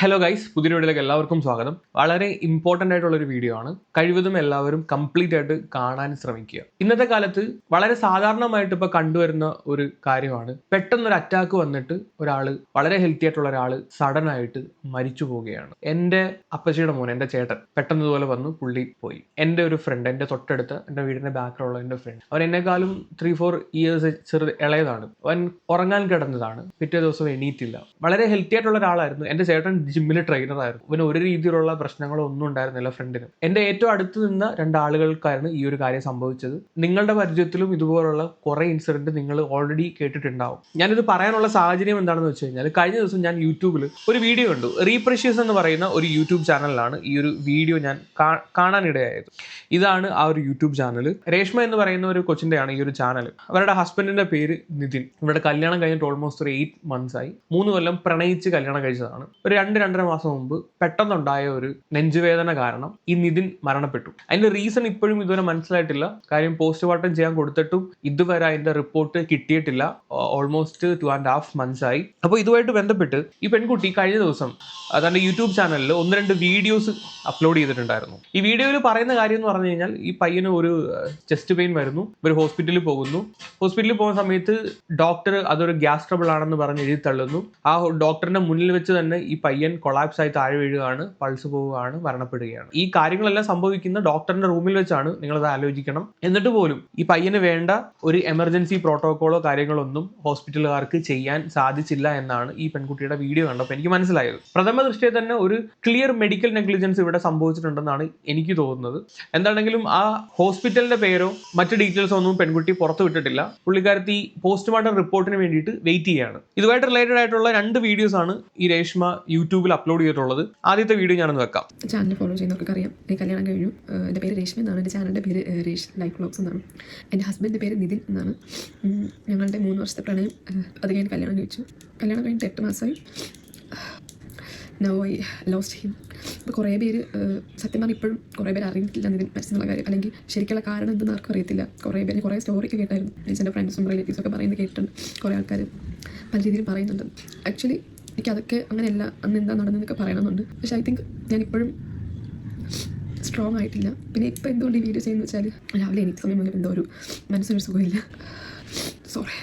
Hello guys പുതിയ വീഡിയോയിലേക്ക് എല്ലാവർക്കും സ്വാഗതം. വളരെ ഇമ്പോർട്ടന്റ് ആയിട്ടുള്ള ഒരു വീഡിയോ ആണ്. കഴിവതും എല്ലാവരും കംപ്ലീറ്റ് ആയിട്ട് കാണാൻ ശ്രമിക്കുക. ഇന്നത്തെ കാലത്ത് വളരെ സാധാരണമായിട്ട് ഇപ്പോൾ കണ്ടുവരുന്ന ഒരു കാര്യമാണ്. പെട്ടെന്നൊരു അറ്റാക്ക് വന്നിട്ട് ഒരാൾ വളരെ ഹെൽത്തി ആയിട്ടുള്ള ഒരാൾ സഡൻ ആയിട്ട് മരിച്ചു പോവുകയാണ്. എന്റെ അപ്പച്ചിയുടെ മോൻ എന്റെ ചേട്ടൻ പെട്ടെന്ന് ഇതുപോലെ വന്നു പുള്ളി പോയി. എന്റെ ഒരു ഫ്രണ്ട് എന്റെ തൊട്ടടുത്ത് എന്റെ വീടിന്റെ ബാക്കിലുള്ള എന്റെ ഫ്രണ്ട് അവൻ എന്നെക്കാളും ത്രീ ഫോർ ഇയേഴ്സ് ചെറു ഇളയതാണ്. അവൻ ഉറങ്ങാൻ കിടന്നതാണ്. പിറ്റേ ദിവസം എണീറ്റില്ല. വളരെ ഹെൽത്തി ആയിട്ടുള്ള ഒരാളായിരുന്നു. എന്റെ ചേട്ടൻ ജിമ്മിലെ ട്രെയിനറായിരുന്നു അവന് ഒരു രീതിയിലുള്ള പ്രശ്നങ്ങളോ ഒന്നും ഉണ്ടായിരുന്നില്ല ഫ്രണ്ടിന് എന്റെ ഏറ്റവും അടുത്ത് നിന്ന രണ്ടാളുകൾക്കായിരുന്നു ഈ ഒരു കാര്യം സംഭവിച്ചത്. നിങ്ങളുടെ പരിചയത്തിലും ഇതുപോലുള്ള കുറേ ഇൻസിഡന്റ് നിങ്ങൾ ഓൾറെഡി കേട്ടിട്ടുണ്ടാവും. ഞാനിത് പറയാനുള്ള സാഹചര്യം എന്താണെന്ന് വെച്ച് കഴിഞ്ഞാൽ കഴിഞ്ഞ ദിവസം ഞാൻ യൂട്യൂബിൽ ഒരു വീഡിയോ കണ്ടു. റീപ്രഷ്യസ് എന്ന് പറയുന്ന ഒരു യൂട്യൂബ് ചാനലിലാണ് ഈ ഒരു വീഡിയോ ഞാൻ കാണാനിടയായത്. ഇതാണ് ആ ഒരു യൂട്യൂബ് ചാനൽ രേഷ്മ എന്ന് പറയുന്ന ഒരു കൊച്ചിന്റെയാണ് ഈ ഒരു ചാനൽ അവരുടെ ഹസ്ബൻഡിന്റെ പേര് നിതിൻ. ഇവരുടെ കല്യാണം കഴിഞ്ഞിട്ട് ഓൾമോസ്റ്റ് ഒരു എയ്റ്റ് മന്ത്സ് ആയി. മൂന്ന് കൊല്ലം പ്രണയിച്ച് കല്യാണം കഴിച്ചതാണ്. ഒരു രണ്ട് രണ്ടര മാസം മുമ്പ് പെട്ടെന്നുണ്ടായ ഒരു നെഞ്ചുവേദന കാരണം ഈ നിതിൻ മരണപ്പെട്ടു. അതിന്റെ റീസൺ ഇപ്പോഴും ഇതുവരെ മനസ്സിലായിട്ടില്ല. കാര്യം പോസ്റ്റ്മോർട്ടം ചെയ്യാൻ കൊടുത്തിട്ടും ഇതുവരെ അതിന്റെ റിപ്പോർട്ട് കിട്ടിയിട്ടില്ല. Almost two and half months ആയി. അപ്പോൾ ഇതുമായിട്ട് ബന്ധപ്പെട്ട് ഈ പെൺകുട്ടി കഴിഞ്ഞ ദിവസം തന്റെ യൂട്യൂബ് ചാനലിൽ ഒന്ന് രണ്ട് വീഡിയോസ് അപ്ലോഡ് ചെയ്തിട്ടുണ്ടായിരുന്നു. ഈ വീഡിയോയിൽ പറയുന്ന കാര്യം എന്ന് പറഞ്ഞു കഴിഞ്ഞാൽ ഈ പയ്യന് ഒരു ചെസ്റ്റ് പെയിൻ വരുന്നു. ഒരു ഹോസ്പിറ്റലിൽ പോകുന്നു. ഹോസ്പിറ്റലിൽ പോകുന്ന സമയത്ത് ഡോക്ടർ അതൊരു ഗ്യാസ് ട്രബിൾ ആണെന്ന് പറഞ്ഞ് എഴുതി തള്ളുന്നു. ആ ഡോക്ടറിന്റെ മുന്നിൽ വെച്ച് തന്നെ ഈ പയ്യൻ കൊളാപ്സ് ആയി താഴെ വീഴുകയാണ് പൾസ് പോവുകയാണ് മരണപ്പെടുകയാണ്. ഈ കാര്യങ്ങളെല്ലാം സംഭവിക്കുന്ന ഡോക്ടറിന്റെ റൂമിൽ വെച്ചാണ് നിങ്ങൾ അത് ആലോചിക്കണം. എന്നിട്ട് പോലും ഈ പയ്യന് വേണ്ട ഒരു എമർജൻസി പ്രോട്ടോകോളോ കാര്യങ്ങളൊന്നും ഹോസ്പിറ്റലുകാർക്ക് ചെയ്യാൻ സാധിച്ചില്ല എന്നാണ് ഈ പെൺകുട്ടിയുടെ വീഡിയോ കണ്ടപ്പോൾ എനിക്ക് മനസ്സിലായത്. പ്രഥമ ദൃഷ്ടിയെ തന്നെ ഒരു ക്ലിയർ മെഡിക്കൽ നെഗ്ലിജൻസ് ഇവിടെ സംഭവിച്ചിട്ടുണ്ടെന്നാണ് എനിക്ക് തോന്നുന്നത്. എന്താണെങ്കിലും ആ ഹോസ്പിറ്റലിന്റെ പേരോ മറ്റു ഡീറ്റെയിൽസോ ഒന്നും പെൺകുട്ടി പുറത്തു വിട്ടിട്ടില്ല. പുള്ളിക്കാരത്തി പോസ്റ്റ്മോർട്ടം റിപ്പോർട്ടിന് വേണ്ടിയിട്ട് വെയിറ്റ് ചെയ്യുകയാണ് ഇതുമായിട്ട് റിലേറ്റഡ് ആയിട്ടുള്ള രണ്ട് വീഡിയോസ് ആണ് ഈ രേഷ്മ യൂട്യൂബിൽ അപ്ലോഡ് ചെയ്തിട്ടുള്ളത്. ആദ്യത്തെ വീഡിയോ ഞാനൊന്ന് വെക്കാം. ചാനൽ ഫോളോ ചെയ്യുന്നവർക്ക് അറിയാം എനിക്ക് കല്യാണം കഴിഞ്ഞു. എന്റെ പേര് രേഷ്മ എന്നാണ്. എന്റെ ചാനലിന്റെ പേര് രേഷ് ലൈഫ് ബ്ലോഗ്സ് എന്നാണ്. എന്റെ ഹസ്ബൻഡിന്റെ പേര് നിതിൻ എന്നാണ്. ഞങ്ങളുടെ മൂന്ന് വർഷത്തെ പ്രണയം അത് കഴിഞ്ഞ് കല്യാണം കഴിച്ചു. കല്യാണം കഴിഞ്ഞിട്ട് എട്ട് മാസമായി. നോ ഐ ലോസ്റ്റ് ഹിം ഇപ്പോൾ കുറേ പേര് സത്യം പറഞ്ഞാൽ ഇപ്പോഴും കുറേ പേര് അറിയിട്ടില്ല നിതിൻ മരിച്ചെന്നുള്ള കാര്യം. അല്ലെങ്കിൽ ശരിക്കുള്ള കാരണം എന്തെന്ന് ആർക്കും അറിയത്തില്ല. കുറേ പേര് കുറേ സ്റ്റോറിക്ക് കേട്ടായിരുന്നു. എന്റെ ഫ്രണ്ട്സും റിലേറ്റീവ്സൊക്കെ പറയുന്നത് കേട്ടിട്ടുണ്ട്. കുറേ ആൾക്കാർ പല രീതിയിൽ പറയുന്നുണ്ട്. ആക്ച്വലി എനിക്ക് അതൊക്കെ അങ്ങനെയല്ല അന്ന് എന്താ നടന്നതെന്നൊക്കെ പറയണമെന്നുണ്ട്. പക്ഷെ ഐ തിങ്ക് ഞാനിപ്പോഴും സ്ട്രോങ് ആയിട്ടില്ല. പിന്നെ ഇപ്പം എന്തുകൊണ്ട് ഈ വീഡിയോ ചെയ്യുന്നത് വെച്ചാൽ രാവിലെ എനിക്ക് സമയം മുതൽ എന്തോ ഒരു മനസ്സിനൊരു സുഖമില്ല. സോറി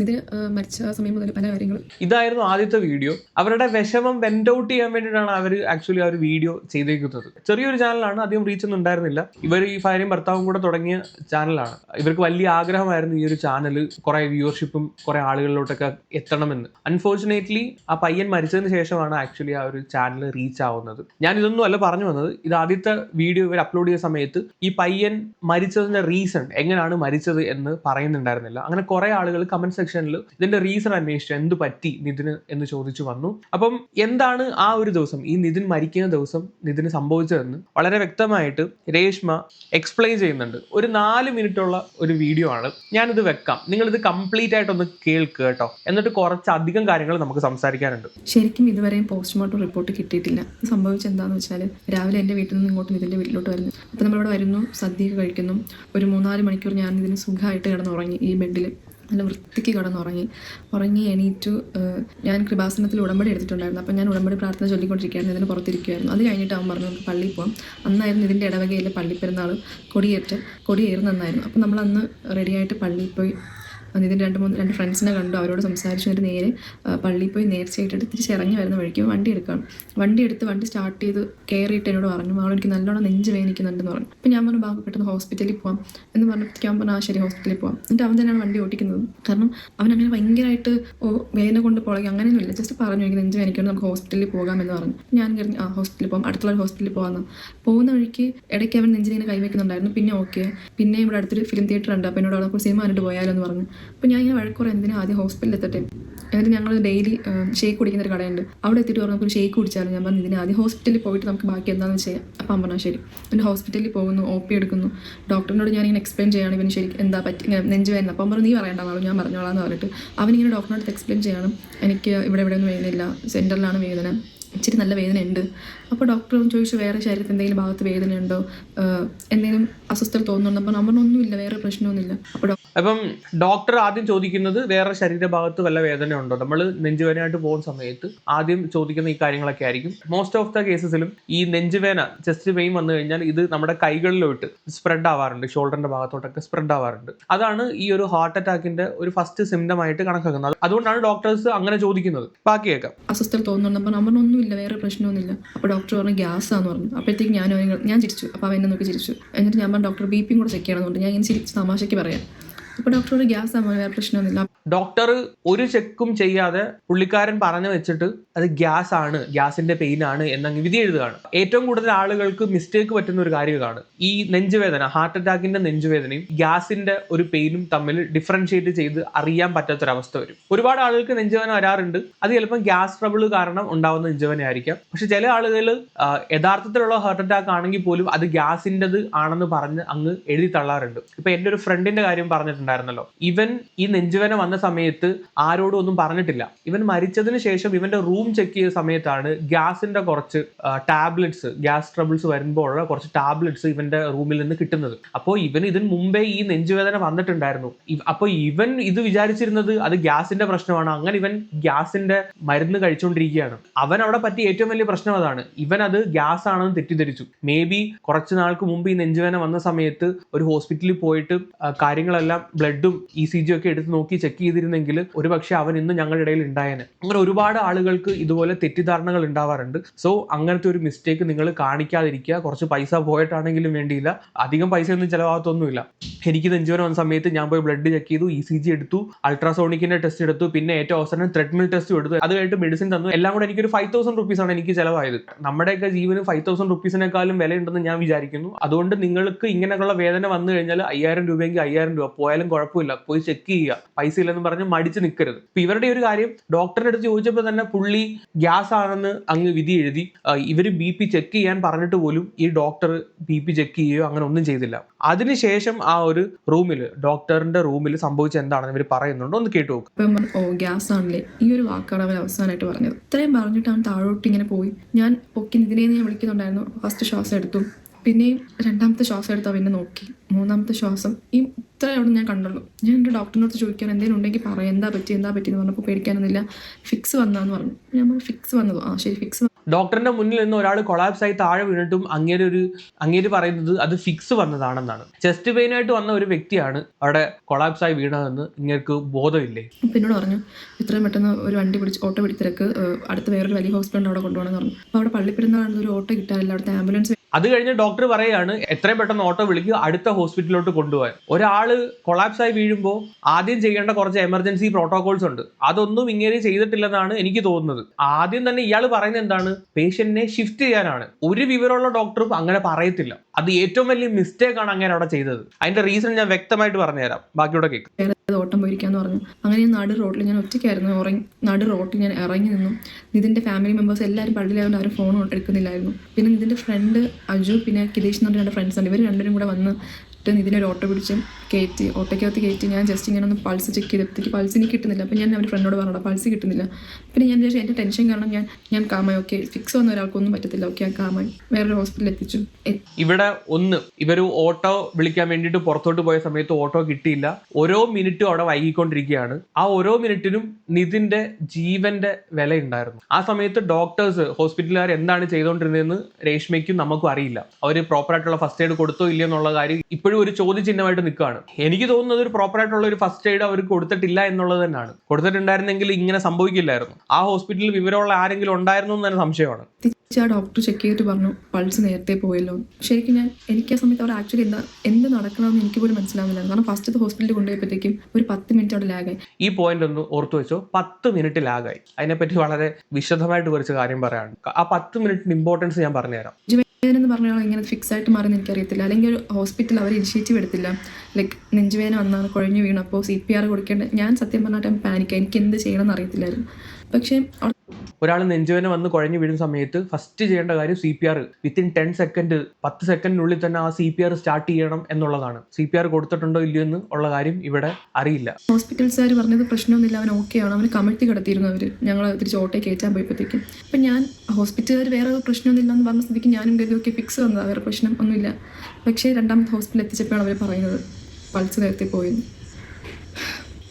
ഇതിന് മരിച്ച സമയം മുതൽ പല കാര്യങ്ങളും. ഇതായിരുന്നു ആദ്യത്തെ വീഡിയോ. അവരുടെ വിഷമം വെൻഡ് ഔട്ട് ചെയ്യാൻ വേണ്ടിയിട്ടാണ് അവർ ആക്ച്വലി ആ ഒരു വീഡിയോ ചെയ്തേക്കുന്നത്. ചെറിയൊരു ചാനലാണ് അധികം റീച്ച് ഒന്നും ഉണ്ടായിരുന്നില്ല. ഇവർ ഈ ഭാര്യയും ഭർത്താവും കൂടെ തുടങ്ങിയ ചാനലാണ് ഇവർക്ക് വലിയ ആഗ്രഹമായിരുന്നു ഈ ഒരു ചാനൽ കുറെ വ്യൂവർഷിപ്പും കുറെ ആളുകളിലോട്ടൊക്കെ എത്തണമെന്ന്. അൺഫോർച്ചുനേറ്റ്ലി ആ പയ്യൻ മരിച്ചതിന് ശേഷമാണ് ആക്ച്വലി ആ ഒരു ചാനൽ റീച്ച് ആവുന്നത്. ഞാൻ ഇതൊന്നും അല്ല പറഞ്ഞു വന്നത്. ഇത് ആദ്യത്തെ വീഡിയോ ഇവർ അപ്ലോഡ് ചെയ്ത സമയത്ത് ഈ പയ്യൻ മരിച്ചതിന്റെ റീസൺ എങ്ങനെയാണ് മരിച്ചത് എന്ന് പറയുന്നുണ്ടായിരുന്നില്ല. അങ്ങനെ കുറെ ആളുകൾ കമന്റ് സെക്ഷനിൽ ഇതിന്റെ റീസൺ അന്വേഷിച്ചു എന്ത് പറ്റി നിതിന് എന്ന് ചോദിച്ചു വന്നു. അപ്പം എന്താണ് ആ ഒരു ദിവസം ഈ നിതിൻ മരിക്കുന്ന ദിവസം നിതിന് സംഭവിച്ചതെന്ന് വളരെ വ്യക്തമായിട്ട് രേഷ്മ എക്സ്പ്ലെയിൻ ചെയ്യുന്നുണ്ട്. ഒരു നാല് മിനിറ്റുള്ള ഒരു വീഡിയോ ആണ്. ഞാനിത് വെക്കാം. നിങ്ങളിത് കംപ്ലീറ്റ് ആയിട്ടൊന്ന് കേൾക്കുക കേട്ടോ. എന്നിട്ട് കുറച്ച് അധികം കാര്യങ്ങൾ നമുക്ക് സംസാരിക്കാനുണ്ട്. ശരിക്കും ഇതുവരെയും പോസ്റ്റ്മോർട്ടം റിപ്പോർട്ട് കിട്ടിയിട്ടില്ല. സംഭവിച്ച സംഭവിച്ചത് എന്താണെന്ന് വെച്ചാൽ രാവിലെ എന്റെ വീട്ടിൽ നിന്ന് ഇങ്ങോട്ട് നിതിന്റെ വീട്ടിലോട്ട് വരുന്നു. അപ്പോൾ നമ്മളിവിടെ വരുന്നു സദ്യയൊക്കെ കഴിക്കുന്നു. ഒരു മൂന്നാൽ മണിക്കൂർ ഞാൻ ഇതിന് സുഖമായിട്ട് കിടന്നുറങ്ങി ഈ ബെഡിൽ നല്ല വൃത്തിക്ക് കിടന്നുറങ്ങി. ഉറങ്ങി എണീറ്റു. ഞാൻ കൃപാസനത്തിൽ ഉടമ്പടി എടുത്തിട്ടുണ്ടായിരുന്നു. അപ്പോൾ ഞാൻ ഉടമ്പടി പ്രാർത്ഥന ചൊല്ലിക്കൊണ്ടിരിക്കുകയായിരുന്നു. ഇതിന് പുറത്തിരിക്കുകയായിരുന്നു അത് കഴിഞ്ഞിട്ട് അവൻ പറഞ്ഞു നമുക്ക് പള്ളിയിൽ പോകാം അന്നായിരുന്നു ഇതിന്റെ ഇടവകയിലെ പള്ളിപ്പെരുന്നാൾ കൊടിയേറ്റ്. കൊടിയേറുന്ന അന്നായിരുന്നു. അപ്പോൾ നമ്മൾ അന്ന് റെഡിയായിട്ട് പള്ളിയിൽ പോയി ഇതിന്റെ രണ്ട് മൂന്ന് രണ്ട് ഫ്രണ്ട്സിനെ കണ്ടു അവരോട് സംസാരിച്ചു എന്നിട്ട് നേരെ പള്ളിയിൽ പോയി നേർച്ചയായിട്ടിട്ട് തിരിച്ച് ഇറങ്ങി വരുന്ന വഴിക്ക് വണ്ടി എടുക്കണം വണ്ടി എടുത്ത് വണ്ടി സ്റ്റാർട്ട് ചെയ്ത് കയറിയിട്ട് എന്നോട് പറഞ്ഞു അവൾ എനിക്ക് നല്ലോണം നെഞ്ച് വേദനിക്കുന്നുണ്ടെന്ന് പറഞ്ഞു. അപ്പോൾ ഞാൻ പറഞ്ഞു ബാബു പെട്ടെന്ന് ഹോസ്പിറ്റലിൽ പോകാം എന്ന് പറഞ്ഞപ്പോഴത്തേക്ക് അവൻ പറഞ്ഞു ആ ശരി ഹോസ്പിറ്റലിൽ പോകാം എന്നിട്ട് അവൻ തന്നെയാണ് വണ്ടി ഓടിക്കുന്നത് കാരണം അവൻ അങ്ങനെ ഭയങ്കരമായിട്ട് ഓ വേദന കൊണ്ട് പുളകി അങ്ങനെയൊന്നുമില്ല. ജസ്റ്റ് പറഞ്ഞു എനിക്ക് നെഞ്ച് വേദനിക്കണം നമുക്ക് ഹോസ്പിറ്റലിൽ പോകാം എന്ന് പറഞ്ഞു. ഞാൻ കരുതി ആ ഹോസ്പിറ്റലിൽ പോകാം അടുത്തുള്ള ഹോസ്പിറ്റലിൽ പോകാമെന്ന് പോകുന്ന വഴിക്ക് ഇടയ്ക്ക് അവൻ നെഞ്ചിനെ കൈവയ്ക്കുന്നുണ്ടായിരുന്നു പിന്നെ ഓക്കെ പിന്നെ ഇവിടെ അടുത്തൊരു ഫിലിം തിയേറ്റർ ഉണ്ട്. അപ്പോൾ എന്നോട് അവിടെ സിനിമ കണ്ടിട്ട് പോയാലോ എന്ന് പറഞ്ഞു. അപ്പോൾ ഞാൻ ഇങ്ങനെ വഴക്കുറ എന്തിനാ ആദ്യം ഹോസ്പിറ്റലിൽ എത്തട്ടെ? എന്നിട്ട് ഞങ്ങൾ ഡെയിലി ഷേക്ക് കുടിക്കുന്ന ഒരു കടയുണ്ട്. അവിടെ എത്തിയിട്ട് പറഞ്ഞു ഷേക്ക് കുടിച്ചാലും? ഞാൻ പറഞ്ഞു ഇതിന് ആദ്യം ഹോസ്പിറ്റലിൽ പോയിട്ട് നമുക്ക് ബാക്കി എന്താണെന്ന് ചെയ്യാം. അപ്പം അമ്മ പറഞ്ഞു ശരി. എന്നിട്ട് ഹോസ്പിറ്റലിൽ പോകുന്നു ഒ പി എടുക്കുന്നു. ഡോക്ടറിനോട് ഞാൻ ഇങ്ങനെ എക്സ്പ്ലെയിൻ ചെയ്യണം ഇവന് ശരിക്കും എന്താ പറ്റി? ഇങ്ങനെ നെഞ്ച് വേദന. അപ്പം പറഞ്ഞു നീ പറയണ്ട നാളെ ഞാൻ പറഞ്ഞോളാം എന്ന് പറഞ്ഞിട്ട് അവനിങ്ങനെ ഡോക്ടറിനോട് എക്സ്പ്ലെയിൻ ചെയ്യണം എനിക്ക് ഇവിടെ ഇവിടെ ഒന്നും വേദനയില്ല സെന്ററിലാണ് വേദന. ഇച്ചിരി നല്ല വേദനയുണ്ട്. അപ്പോൾ ഡോക്ടർ ചോദിച്ചു വേറെ ശരീരത്തിൽ എന്തെങ്കിലും ഭാഗത്ത് വേദനയുണ്ടോ? ഉണ്ടോ എന്തെങ്കിലും അസ്വസ്ഥത തോന്നുന്നുണ്ടോ? അപ്പോൾ നമ്മൾ ഒന്നുമില്ല വേറെ പ്രശ്നമൊന്നുമില്ല. അപ്പോൾ അപ്പം ഡോക്ടർ ആദ്യം ചോദിക്കുന്നത് വേറെ ശരീരഭാഗത്ത് വല്ല വേദന ഉണ്ടോ നമ്മൾ നെഞ്ചുവേനയായിട്ട് പോകുന്ന സമയത്ത് ആദ്യം ചോദിക്കുന്ന ഈ കാര്യങ്ങളൊക്കെ ആയിരിക്കും. മോസ്റ്റ് ഓഫ് ദ കേസസിലും ഈ നെഞ്ചുവേന ചെസ്റ്റ് പെയിൻ വന്നു കഴിഞ്ഞാൽ ഇത് നമ്മുടെ കൈകളിലോട്ട് സ്പ്രെഡ് ആവാറുണ്ട്. ഷോൾഡറിന്റെ ഭാഗത്തോട്ടൊക്കെ സ്പ്രെഡ് ആവാറുണ്ട്. അതാണ് ഈ ഒരു ഹാർട്ട് അറ്റാക്കിന്റെ ഒരു ഫസ്റ്റ് സിംറ്റം ആയിട്ട് കണക്കാക്കുന്നത്. അതുകൊണ്ടാണ് ഡോക്ടേഴ്സ് അങ്ങനെ ചോദിക്കുന്നത്. ബാക്കി കേൾക്കാം അസ്വസ്ഥത തോന്നുന്നുണ്ട്? അപ്പൊ നമ്മൾ ഒന്നുമില്ല വേറെ പ്രശ്നമൊന്നുമില്ല. അപ്പോൾ ഡോക്ടർ പറഞ്ഞു ഗ്യാസ് ആണെന്ന് പറഞ്ഞു. അപ്പോഴത്തേക്ക് ഞാൻ ഞാൻ ചിരിച്ചു. അപ്പോൾ അവൻ എന്നെ ചിരിച്ചു. എന്നിട്ട് ഞാൻ പറഞ്ഞു ഡോക്ടർ ബി പിയും കൂടെ ചെക്ക് ചെയ്യണമെന്നുണ്ട് ഞാൻ ഇങ്ങനെ ചിരിച്ച് തമാശയ്ക്ക് പറയാം. ഗ്യാസ് ഡോക്ടർ ഒരു ചെക്കും ചെയ്യാതെ പുള്ളിക്കാരൻ പറഞ്ഞു വെച്ചിട്ട് അത് ഗ്യാസ് ആണ് ഗ്യാസിന്റെ പെയിൻ ആണ് എന്നങ്ങ് വിധി എഴുതുകയാണ്. ഏറ്റവും കൂടുതൽ ആളുകൾക്ക് മിസ്റ്റേക്ക് പറ്റുന്ന ഒരു കാര്യമാണ് ഈ നെഞ്ചുവേദന ഹാർട്ട് അറ്റാക്കിന്റെ നെഞ്ചുവേദനയും ഗ്യാസിന്റെ ഒരു പെയിനും തമ്മിൽ ഡിഫറൻഷിയേറ്റ് ചെയ്ത് അറിയാൻ പറ്റാത്തൊരവസ്ഥ വരും. ഒരുപാട് ആളുകൾക്ക് നെഞ്ചുവേദന വരാറുണ്ട്. അത് ചിലപ്പം ഗ്യാസ് ട്രബിൾ കാരണം ഉണ്ടാവുന്ന നെഞ്ചുവേദന ആയിരിക്കാം പക്ഷെ ചില ആളുകൾ യഥാർത്ഥത്തിലുള്ള ഹാർട്ട് അറ്റാക്ക് ആണെങ്കിൽ പോലും അത് ഗ്യാസിന്റെത് ആണെന്ന് പറഞ്ഞ് അങ്ങ് എഴുതി തള്ളാറുണ്ട്. ഇപ്പൊ എന്റെ ഒരു ഫ്രണ്ടിന്റെ കാര്യം പറഞ്ഞിട്ടുണ്ടായിരുന്നല്ലോ ഇവൻ ഈ നെഞ്ചുവേന വന്ന സമയത്ത് ആരോടും ഒന്നും പറഞ്ഞിട്ടില്ല. ഇവൻ മരിച്ചതിന് ശേഷം ഇവന്റെ റൂം ചെക്ക് ചെയ്ത സമയത്താണ് ഗ്യാസിന്റെ കുറച്ച് ടാബ്ലറ്റ്സ് ഗ്യാസ് ട്രബിൾസ് വരുമ്പോഴുള്ള കുറച്ച് ടാബ്ലറ്റ്സ് ഇവന്റെ റൂമിൽ നിന്ന് കിട്ടുന്നത്. അപ്പോൾ ഇവൻ ഇതിന് മുമ്പേ ഈ നെഞ്ചുവേദന വന്നിട്ടുണ്ടായിരുന്നു. അപ്പോൾ ഇവൻ ഇത് വിചാരിച്ചിരുന്നത് അത് ഗ്യാസിന്റെ പ്രശ്നമാണ്. അങ്ങനെ ഇവൻ ഗ്യാസിന്റെ മരുന്ന് കഴിച്ചുകൊണ്ടിരിക്കുകയാണ് അവൻ അവിടെ പറ്റിയ ഏറ്റവും വലിയ പ്രശ്നം അതാണ്. ഇവൻ അത് ഗ്യാസ് ആണെന്ന് തെറ്റിദ്ധരിച്ചു. മേ ബി കുറച്ച് നാൾക്ക് മുമ്പ് ഈ നെഞ്ചുവേദന വന്ന സമയത്ത് ഒരു ഹോസ്പിറ്റലിൽ പോയിട്ട് കാര്യങ്ങളെല്ലാം ബ്ലഡും ഇ സി ജി ഒക്കെ എടുത്ത് നോക്കി ചെക്ക് ചെയ്തിരുന്നെങ്കിൽ ഒരു പക്ഷേ അവൻ ഇന്ന് ഞങ്ങളുടെ ഇടയിൽ ഉണ്ടായേനെ. അങ്ങനെ ഒരുപാട് ആളുകൾക്ക് ഇതുപോലെ തെറ്റിദ്ധാരണകൾ ഉണ്ടാവാറുണ്ട്. സോ അങ്ങനത്തെ ഒരു മിസ്റ്റേക്ക് നിങ്ങൾ കാണിക്കാതിരിക്കുക. കുറച്ച് പൈസ പോയിട്ടാണെങ്കിലും വേണ്ടിയില്ല. അധികം പൈസ ഒന്നും ചിലവാകത്തൊന്നുമില്ല. എനിക്ക് നെഞ്ചുവരം വന്ന സമയത്ത് ഞാൻ പോയി ബ്ലഡ് ചെക്ക് ചെയ്തു ഇ സി ജി എടുത്തു അൾട്രാസോണിക്കിന്റെ ടെസ്റ്റ് എടുത്തു പിന്നെ ഏറ്റവും അവസാനം ത്രെഡ്മിൽ ടെസ്റ്റ് എടുത്തു അത് കഴിഞ്ഞിട്ട് മെഡിസിൻ തന്നു. എല്ലാം കൂടെ എനിക്കൊരു ഫൈവ് തൗസൻഡ് റുപ്പീസ് ആണ് എനിക്ക് ചിലവായത്. നമ്മുടെയൊക്കെ ജീവന് ഫൈവ് തൗസൻഡ് റുപ്പീസിനേക്കാളും വിലയുണ്ടെന്ന് ഞാൻ വിചാരിക്കുന്നു. അതുകൊണ്ട് നിങ്ങൾക്ക് ഇങ്ങനെയുള്ള വേദന വന്നു കഴിഞ്ഞാൽ അയ്യായിരം രൂപയെങ്കിൽ അയ്യായിരം രൂപ. പോയാലും കുഴപ്പമില്ല. പോയി ചെക്ക് ചെയ്യുക. പൈസ ഇല്ലെന്ന് പറഞ്ഞ് മടിച്ച് നിൽക്കരുത് ഇപ്പൊ ഇവരുടെ ഒരു കാര്യം ഡോക്ടറിന്റെ അടുത്ത് ചോദിച്ചപ്പോൾ തന്നെ പുള്ളി ഗ്യാസ് ആണെന്ന് അങ്ങ് വിധി എഴുതി. ഇവർ ബി പി ചെക്ക് ചെയ്യാൻ പറഞ്ഞിട്ട് പോലും ഈ ഡോക്ടർ ബി പി ചെക്ക് ചെയ്യുകയോ അങ്ങനെ ഒന്നും ചെയ്തില്ല. അതിനുശേഷം ആ ഒരു റൂമിൽ ഡോക്ടറിന്റെ റൂമിൽ സംഭവിച്ച എന്താണെന്ന് ഇവർ പറയുന്നുണ്ട്. ഒന്ന് കേട്ടു ഓ ഗ്യാസ് ആണല്ലേ? ഈ ഒരു വാക്കാണ് അവർ അവസാനമായിട്ട് പറഞ്ഞത്. ഇത്രയും പറഞ്ഞിട്ട് അവൻ താഴോട്ട് ഇങ്ങനെ പോയി. ഞാൻ പൊക്കി ഇതിനെ ഞാൻ വിളിക്കുന്നുണ്ടായിരുന്നു. ഫസ്റ്റ് ശ്വാസം എടുത്തു. പിന്നെയും രണ്ടാമത്തെ ശ്വാസം എടുത്ത് അവനെ നോക്കി. മൂന്നാമത്തെ ശ്വാസം. ഈ ഇത്ര അവിടെ ഞാൻ കണ്ടുള്ളൂ. ഞാൻ എന്റെ ഡോക്ടറിനോട് ചോദിക്കാൻ എന്തെങ്കിലും ഉണ്ടെങ്കിൽ പറയാം. എന്താ പറ്റി? എന്താ പറ്റി എന്ന് പറഞ്ഞപ്പോൾ പേടിക്കാനൊന്നുമില്ല. ഫിക്സ് വന്നാന്ന് പറഞ്ഞു. ഞാൻ ഫിക്സ് വന്നതോ? ആ ശരി ഫിക്സ് ഡോക്ടറിന്റെ മുന്നിൽ നിന്ന് ഒരാൾ കൊളാപ്സ് ആയി താഴെ വീണിട്ടും അങ്ങേര് ഒരു അങ്ങേര് പറയുന്നത് അത് ഫിക്സ് വന്നതാണെന്നാണ്. ചെസ്റ്റ് പെയിൻ ആയിട്ട് വന്ന ഒരു വ്യക്തിയാണ് അവിടെ കൊളാപ്സ് ആയി വീണതെന്ന് ഇങ്ങേർക്ക് ബോധമില്ലേ? പിന്നോട് പറഞ്ഞു ഇത്രയും പെട്ടെന്ന് ഒരു വണ്ടി പിടിച്ച് ഓട്ടോ പിടിത്തിരക്ക് അടുത്ത് അടുത്ത വേറൊരു വലിയ ഹോസ്പിറ്റലിൽ അവിടെ കൊണ്ടുപോകണമെന്ന് പറഞ്ഞു. അപ്പോൾ അവിടെ പള്ളിപ്പെരുന്നാളാണ് ഒരു ഓട്ടോ കിട്ടാറില്ല. അവിടുത്തെ ആംബുലൻസ് അത് കഴിഞ്ഞ് ഡോക്ടർ പറയാണ് എത്രയും പെട്ടെന്ന് ഓട്ടോ വിളിക്കുക അടുത്ത ഹോസ്പിറ്റലിലോട്ട് കൊണ്ടുപോകാൻ. ഒരാൾ കൊളാപ്സ് ആയി വീഴുമ്പോൾ ആദ്യം ചെയ്യേണ്ട കുറച്ച് എമർജൻസി പ്രോട്ടോകോൾസ് ഉണ്ട്. അതൊന്നും ഇങ്ങനെ ചെയ്തിട്ടില്ലെന്നാണ് എനിക്ക് തോന്നുന്നത്. ആദ്യം തന്നെ ഇയാൾ പറയുന്നത് എന്താണ്? പേഷ്യന്റിനെ ഷിഫ്റ്റ് ചെയ്യാനാണ്. ഒരു വിവരമുള്ള ഡോക്ടറും അങ്ങനെ പറയത്തില്ല. അത് ഏറ്റവും വലിയ മിസ്റ്റേക്ക് ആണ് അങ്ങനെ അവിടെ ചെയ്തത്. അതിന്റെ റീസൺ ഞാൻ വ്യക്തമായിട്ട് പറഞ്ഞുതരാം. ബാക്കിയോടെ കേൾക്കും. ഏത് ഓട്ടം പോയിരിക്കാന്ന് പറഞ്ഞു. അങ്ങനെ ഞാൻ നാട് റോഡിൽ ഞാൻ ഒറ്റയ്ക്കായിരുന്നു. നാട് റോഡിൽ ഞാൻ ഇറങ്ങി നിന്നു. നിതിന്റെ ഫാമിലി മെമ്പേഴ്സ് എല്ലാവരും പള്ളിയിലായതുകൊണ്ട് ആരും ഫോൺ എടുക്കുന്നില്ലായിരുന്നു. പിന്നെ നിതിന്റെ ഫ്രണ്ട് അജു പിന്നെ കിതേഷ് എന്ന് പറഞ്ഞ രണ്ട് ഫ്രണ്ട്സ് ഉണ്ട്. ഇവർ രണ്ടുപേരും കൂടെ വന്ന് നിതിനെ ഒരു ഓട്ടോ പിടിച്ച് കയറ്റി ഓട്ടോയ്ക്കകത്ത് കയറ്റി ഞാൻ ജസ്റ്റ് ഇങ്ങനെ ഒന്ന് പൾസ് ചെക്ക് ചെയ്തപ്പോഴത്തേക്ക് പൾസ് എനിക്ക് കിട്ടുന്നില്ല. അപ്പോൾ ഞാൻ അവരുടെ ഫ്രണ്ടോട് പറഞ്ഞു പൾസ് കിട്ടുന്നില്ല. പിന്നെ ഞാൻ വിചാരിച്ചു എന്റെ ടെൻഷൻ കാരണം ഞാൻ ഞാൻ കാമായി. ഓക്കെ ഫിക്സ് വന്ന ഒരാൾക്കൊന്നും പറ്റത്തില്ല. ഓക്കെ ഞാൻ കാമായി. വേറൊരു ഹോസ്പിറ്റലിൽ എത്തിച്ചു. ഇവിടെ ഒന്ന് ഇവർ ഓട്ടോ വിളിക്കാൻ വേണ്ടിയിട്ട് പുറത്തോട്ട് പോയ സമയത്ത് ഓട്ടോ കിട്ടിയില്ല. ഓരോ മിനിറ്റും അവിടെ വൈകിക്കൊണ്ടിരിക്കുകയാണ്. ആ ഓരോ മിനിറ്റിനും നിതിന്റെ ജീവന്റെ വില ഉണ്ടായിരുന്നു ആ സമയത്ത് ഡോക്ടേഴ്സ് ഹോസ്പിറ്റലുകാർ എന്താണ് ചെയ്തുകൊണ്ടിരുന്നതെന്ന് രേഷ്മയ്ക്കും നമുക്കും അറിയില്ല. അവർ പ്രോപ്പർ ആയിട്ടുള്ള ഫസ്റ്റ് എയ്ഡ് കൊടുത്തോ ഇല്ലയോ എന്നുള്ള കാര്യം ഇപ്പോഴും ഒരു ചോദ്യചിഹ്നമായിട്ട് നിൽക്കുകയാണ്. എനിക്ക് തോന്നുന്നത് ഒരു പ്രോപ്പർ ആയിട്ടുള്ള ഒരു ഫസ്റ്റ് എയ്ഡ് അവർക്ക് കൊടുത്തിട്ടില്ല എന്നുള്ളത് തന്നെയാണ്. കൊടുത്തിട്ടുണ്ടായിരുന്നെങ്കിൽ ഇങ്ങനെ സംഭവിക്കില്ലായിരുന്നു. ആ ഹോസ്പിറ്റലിൽ വിവരമുള്ള ആരെങ്കിലും ഉണ്ടായിരുന്നു എന്ന് തന്നെ സംശയമാണ്. ആ ഡോക്ടർ ചെക്ക് ചെയ്തിട്ട് പറഞ്ഞു പൾസ് നേരത്തെ പോയല്ലോ. ശരിക്കും ഞാൻ എനിക്ക് ആ സമയത്ത് അവിടെ ആക്ച്വലി എന്താ എന്ത് നടക്കണമെന്ന് എനിക്ക് പോലും മനസ്സിലാവുന്നില്ല കാരണം ഫസ്റ്റ് ഹോസ്പിറ്റലിൽ കൊണ്ടുപോയപ്പോഴത്തേക്കും ഒരു പത്ത് മിനിറ്റ് അവിടെ ലാഗായി ഈ പോയിന്റ് ഒന്ന് ഓർത്തു വെച്ചോ പത്ത് മിനിറ്റ് ലാഗായി അതിനെപ്പറ്റി വളരെ വിശദമായിട്ട് കുറച്ച് കാര്യം പറയാനുണ്ട്. ആ പത്ത് മിനിറ്റിന് ഇമ്പോർട്ടൻസ് ഞാൻ പറഞ്ഞുതരാം. എന്ന് പറഞ്ഞാൽ ഇങ്ങനെ ഫിക്സ് ആയിട്ട് മാറുന്ന എനിക്കറിയത്തില്ല. അല്ലെങ്കിൽ ഒരു ഹോസ്പിറ്റൽ അവർ ഇനിഷ്യേറ്റീവ് എടുത്തില്ല. ലൈക്ക് നെഞ്ചുവേദന വന്നാണ് കുഴഞ്ഞു വീണു. അപ്പോൾ സി പി ആർ കൊടുക്കേണ്ട ഞാൻ സത്യം പറഞ്ഞാൽ പാനിക്കാം എനിക്ക് എന്ത് ചെയ്യണമെന്ന് അറിയത്തില്ലായിരുന്നു. പക്ഷേ ഒരാൾ നെഞ്ചുവേന വന്ന് കുഴഞ്ഞു വീഴുന്ന സമയത്ത് ഫസ്റ്റ് ചെയ്യേണ്ട കാര്യം C P R within ten second പത്ത് സെക്കൻഡിനുള്ളിൽ തന്നെ ആ സി പി ആർ സ്റ്റാർട്ട് ചെയ്യണം എന്നുള്ളതാണ്. സി പി ആർ കൊടുത്തിട്ടുണ്ടോ ഇല്ലയോ എന്ന് ഉള്ള കാര്യം ഇവിടെ അറിയില്ല. ഹോസ്പിറ്റൽസുകാർ പറഞ്ഞത് പ്രശ്നമൊന്നുമില്ല അവൻ ഓക്കെയാണ് അവന് കമഴ്ത്തി കിടത്തിയിരുന്നു അവർ ഞങ്ങൾ തിരിച്ച് ഓട്ടേ കയറ്റാൻ പോയപ്പോഴത്തേക്കും. അപ്പം ഞാൻ ഹോസ്പിറ്റലുകാർ വേറെ പ്രശ്നമൊന്നുമില്ല എന്ന് പറഞ്ഞ സ്ഥിതിക്ക് ഞാനും കരുതി ഓക്കെ ഫിക്സ് വന്നതാണ് വേറെ പ്രശ്നം ഒന്നുമില്ല. പക്ഷേ രണ്ടാമത്തെ ഹോസ്പിറ്റലിൽ എത്തിച്ചപ്പോഴാണ് അവർ പറയുന്നത് പൾസ് നേരത്തെ പോയെന്ന്.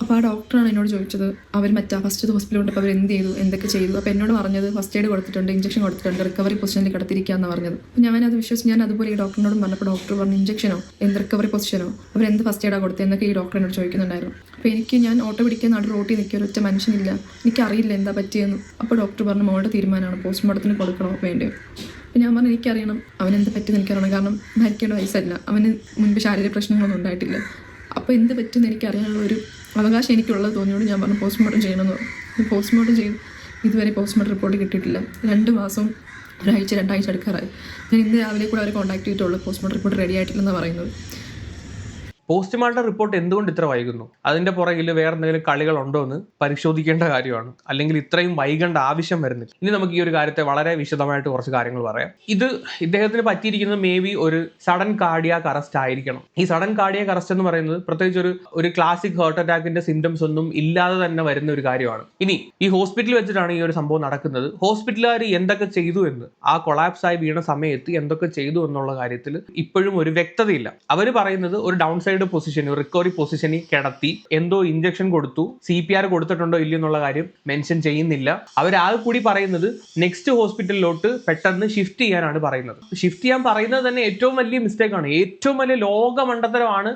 അപ്പോൾ ആ ഡോക്ടറാണ് എന്നോട് ചോദിച്ചത് അവർ മറ്റാ ഫസ്റ്റ് ഹോസ്പിറ്റലിൽ കൊണ്ടപ്പോൾ അവർ എന്ത് ചെയ്തു? എന്തൊക്കെ ചെയ്തു? അപ്പോൾ എന്നോട് പറഞ്ഞത് ഫസ്റ്റ് എയ്ഡ് കൊടുത്തിട്ടുണ്ട് ഇഞ്ചക്ഷൻ കൊടുത്തിട്ടുണ്ട് റിക്കവറി പൊസിഷനിൽ കിടത്തിരിക്കുകയെന്ന് പറഞ്ഞത്. അപ്പോൾ ഞാൻ അത് വിശ്വസിച്ച് ഞാൻ അതുപോലെ ഈ ഡോക്ടറിനോടും പറഞ്ഞപ്പോൾ ഡോക്ടർ പറഞ്ഞു ഇഞ്ചക്ഷനോ എന്ത് റിക്കവറി പൊസിഷനോ അവർ എന്ത് ഫസ്റ്റ് എയ്ഡാണ് കൊടുത്തത് എന്നൊക്കെ ഈ ഡോക്ടർ എന്നോട് ചോദിക്കുന്നുണ്ടായിരുന്നു. അപ്പോൾ എനിക്ക് ഞാൻ ഓട്ടോ പിടിക്കാൻ നടു റോട്ടിൽ നിൽക്കുക ഒരൊറ്റ മനുഷ്യനില്ല. എനിക്കറിയില്ല എന്താ പറ്റിയെന്ന്. അപ്പോൾ ഡോക്ടർ പറഞ്ഞു മോളുടെ തീരുമാനമാണ് പോസ്റ്റ്മോർട്ടത്തിന് കൊടുക്കണോ അപ്പോൾ ഞാൻ പറഞ്ഞു എനിക്കറിയണം അവൻ എന്ത് പറ്റുമെന്ന് എനിക്കറിയണം. കാരണം മരിക്കേണ്ട വയസ്സല്ല. അവന് മുൻപ് ശാരീരിക പ്രശ്നങ്ങളൊന്നും ഉണ്ടായിട്ടില്ല. അപ്പോൾ എന്ത് പറ്റുമെന്ന് എനിക്കറിയാനുള്ള ഒരു അവകാശം എനിക്കുള്ളത് തോന്നിയോട് ഞാൻ പറഞ്ഞു പോസ്റ്റ്മോർട്ടം ചെയ്യണമെന്ന് പറഞ്ഞു. പോസ്റ്റ്മോർട്ടം ചെയ്തു ഇതുവരെ പോസ്റ്റ്മോർട്ടം റിപ്പോർട്ട് കിട്ടിയിട്ടില്ല. രണ്ട് മാസം ഒരാഴ്ച രണ്ടാഴ്ച എടുക്കാറായി ഞാൻ ഇന്ന് രാവിലെ കൂടെ അവരെ കോൺടാക്ട് ചെയ്തിട്ടുള്ളൂ. പോസ്റ്റ്മോർട്ടം റിപ്പോർട്ട് റെഡി ആയിട്ടില്ലെന്ന് പറയുന്നത്. പോസ്റ്റ്മോർട്ടം റിപ്പോർട്ട് എന്തുകൊണ്ട് ഇത്ര വൈകുന്നു? അതിന്റെ പുറകിൽ വേറെ എന്തെങ്കിലും കളികൾ ഉണ്ടോ എന്ന് പരിശോധിക്കേണ്ട കാര്യമാണ്. അല്ലെങ്കിൽ ഇത്രയും വൈകേണ്ട ആവശ്യം വരുന്നില്ല. ഇനി നമുക്ക് ഈ ഒരു കാര്യത്തെ വളരെ വിശദമായിട്ട് കുറച്ച് കാര്യങ്ങൾ പറയാം. ഇത് ഇദ്ദേഹത്തിന് പറ്റിയിരിക്കുന്നത് മേ ബി ഒരു സഡൻ കാർഡിയാക് അറസ്റ്റ് ആയിരിക്കണം. ഈ സഡൻ കാർഡിയാക് അറസ്റ്റ് എന്ന് പറയുന്നത് പ്രത്യേകിച്ച് ഒരു ഒരു ക്ലാസിക് ഹാർട്ട് അറ്റാക്കിന്റെ സിംറ്റംസ് ഒന്നും ഇല്ലാതെ തന്നെ വരുന്ന ഒരു കാര്യമാണ്. ഇനി ഈ ഹോസ്പിറ്റലിൽ വെച്ചിട്ടാണ് ഈ ഒരു സംഭവം നടക്കുന്നത്. ഹോസ്പിറ്റലുകാർ എന്തൊക്കെ ചെയ്തു എന്ന് ആ കൊളാപ്സ് ആയി വീണ സമയത്ത് എന്തൊക്കെ ചെയ്തു എന്നുള്ള കാര്യത്തിൽ ഇപ്പോഴും ഒരു വ്യക്തതയില്ല. അവർ പറയുന്നത് ഒരു ഡൗൺ സൈഡ് പൊസിഷൻ റിക്കവറി പൊസിഷനിൽ കിടത്തി എന്തോ ഇഞ്ചക്ഷൻ കൊടുത്തു. സി പി ആർ കൊടുത്തിട്ടുണ്ടോ ഇല്ലയോ എന്നുള്ള കാര്യം മെൻഷൻ ചെയ്യുന്നില്ല. അവർ ആ കൂടി പറയുന്നത് നെക്സ്റ്റ് ഹോസ്പിറ്റലിലോട്ട് പെട്ടെന്ന് ഷിഫ്റ്റ് ചെയ്യാനാണ് പറയുന്നത്. ഷിഫ്റ്റ് ചെയ്യാൻ പറയുന്നത് തന്നെ ഏറ്റവും വലിയ മിസ്റ്റേക്ക് ആണ്. ഏറ്റവും വലിയ ലോക മണ്ടത്തരമാണ്